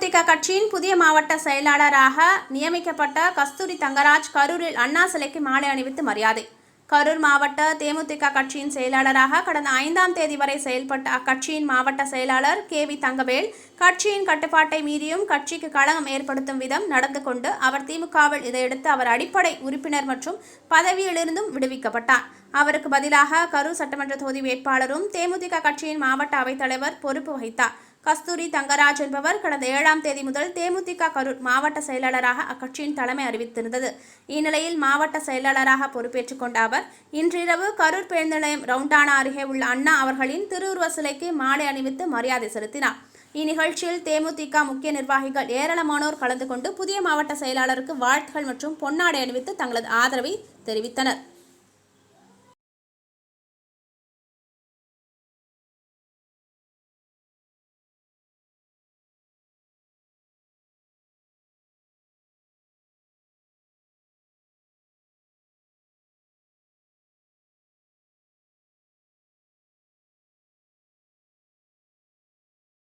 தேமுதிக கட்சியின் புதிய மாவட்ட செயலாளராக நியமிக்கப்பட்ட கஸ்தூரி தங்கராஜ் கரூரில் அண்ணா சிலைக்கு மாலை அணிவித்து மரியாதை. கரூர் மாவட்ட தேமுதிக கட்சியின் செயலாளராக கடந்த ஐந்தாம் தேதி வரை செயல்பட்ட அக்கட்சியின் மாவட்ட செயலாளர் கே வி தங்கவேல் கட்சியின் கட்டுப்பாட்டை மீறியும் கட்சிக்கு களங்கம் ஏற்படுத்தும் விதம் நடந்து கொண்டு அவர் திமுகவில் இதையடுத்து அவர் அடிப்படை உறுப்பினர் மற்றும் பதவியிலிருந்தும் விடுவிக்கப்பட்டார். அவருக்கு பதிலாக கரூர் சட்டமன்ற தொகுதி வேட்பாளரும் தேமுதிக கட்சியின் மாவட்ட அவைத்தலைவர் பொறுப்பு வகித்தார். கஸ்தூரி தங்கராஜ் என்பவர் கடந்த ஏழாம் தேதி முதல் தேமுதிக கரூர் மாவட்ட செயலாளராக அக்கட்சியின் தலைமை அறிவித்திருந்தது. இந்நிலையில் மாவட்ட செயலாளராக பொறுப்பேற்றுக் கொண்ட அவர் இன்றிரவு கரூர் பேருந்து நிலையம் ரவுண்டானா அருகே உள்ள அண்ணா அவர்களின் திருவுருவ சிலைக்கு மாலை அணிவித்து மரியாதை செலுத்தினார். இந்நிகழ்ச்சியில் தேமுதிக முக்கிய நிர்வாகிகள் ஏராளமானோர் கலந்து கொண்டு புதிய மாவட்ட செயலாளருக்கு வாழ்த்துகள் மற்றும் பொன்னாடை அணிவித்து தங்களது ஆதரவை தெரிவித்தனர்.